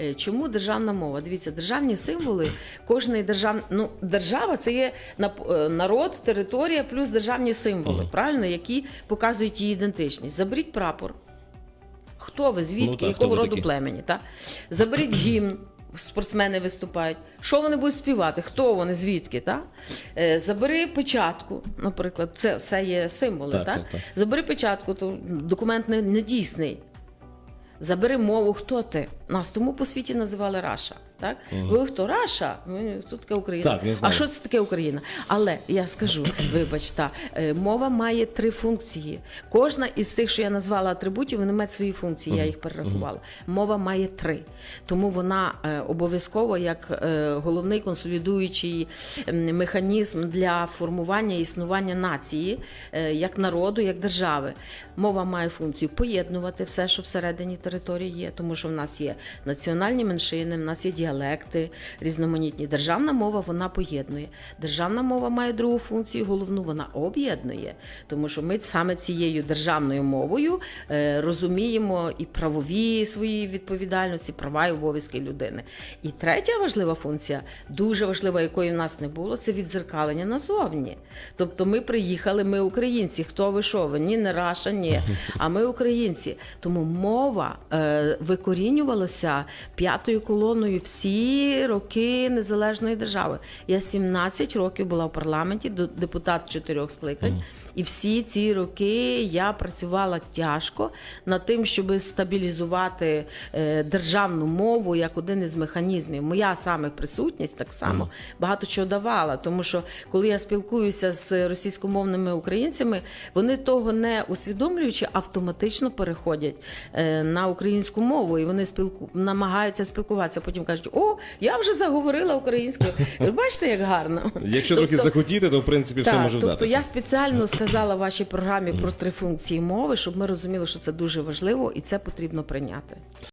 Е, Чому державна мова? Дивіться, державні символи, кожний держав... ну, держава це є е, народ, територія плюс державні символи, правильно, які показують її ідентичність. Заберіть прапор. Хто ви, звідки, Ну, так, якого роду такі? племені? Так? Заберіть гімн. Спортсмени виступають. Що вони будуть співати? Хто вони, звідки? Та? Е, забери печатку, наприклад, це все є символи. Так, Так, так, так. Забери печатку, то документ не, не дійсний. Забери мову, хто ти? Нас тому по світі називали Раша. Так? Ви хто? Раша? Ми, Хто таке Україна? Так, я знаю. а що це таке Україна? Але я скажу, вибачте, е, мова має три функції. Кожна із тих, що я назвала атрибутів, вони мають свої функції, я їх перерахувала. Мова має три. Тому вона е, обов'язково як е, головний консолідуючий механізм для формування існування нації, е, як народу, як держави. Мова має функцію поєднувати все, що всередині території є, тому що в нас є національні меншини, в нас є діалекти різноманітні. Державна мова вона поєднує. Державна мова має другу функцію, головну вона об'єднує, тому що ми саме цією державною мовою е, розуміємо і правові свої відповідальності, права і обов'язки людини. І третя важлива функція, дуже важлива, якої в нас не було, це відзеркалення назовні. Тобто ми приїхали, ми українці. Хто ви що? Ви ні, не Раша, ні. А ми українці. Тому мова е, викорінювалася п'ятою колоною всі роки незалежної держави. Я 17 років була в парламенті, депутат чотирьох скликань. І всі ці роки я працювала тяжко над тим, щоб стабілізувати е, державну мову як один із механізмів. Моя саме присутність так само багато чого давала. Тому що коли я спілкуюся з російськомовними українцями, вони того не усвідомлюючи, автоматично переходять е, на українську мову, і вони спілку намагаються спілкуватися. Потім кажуть: О, я вже заговорила українською. Бачите, як гарно. Якщо трохи Тобто- захотіти, то в принципі все може вдатися. тобто я спеціально сказала вашій програмі про три функції мови, щоб ми розуміли, що це дуже важливо і це потрібно прийняти.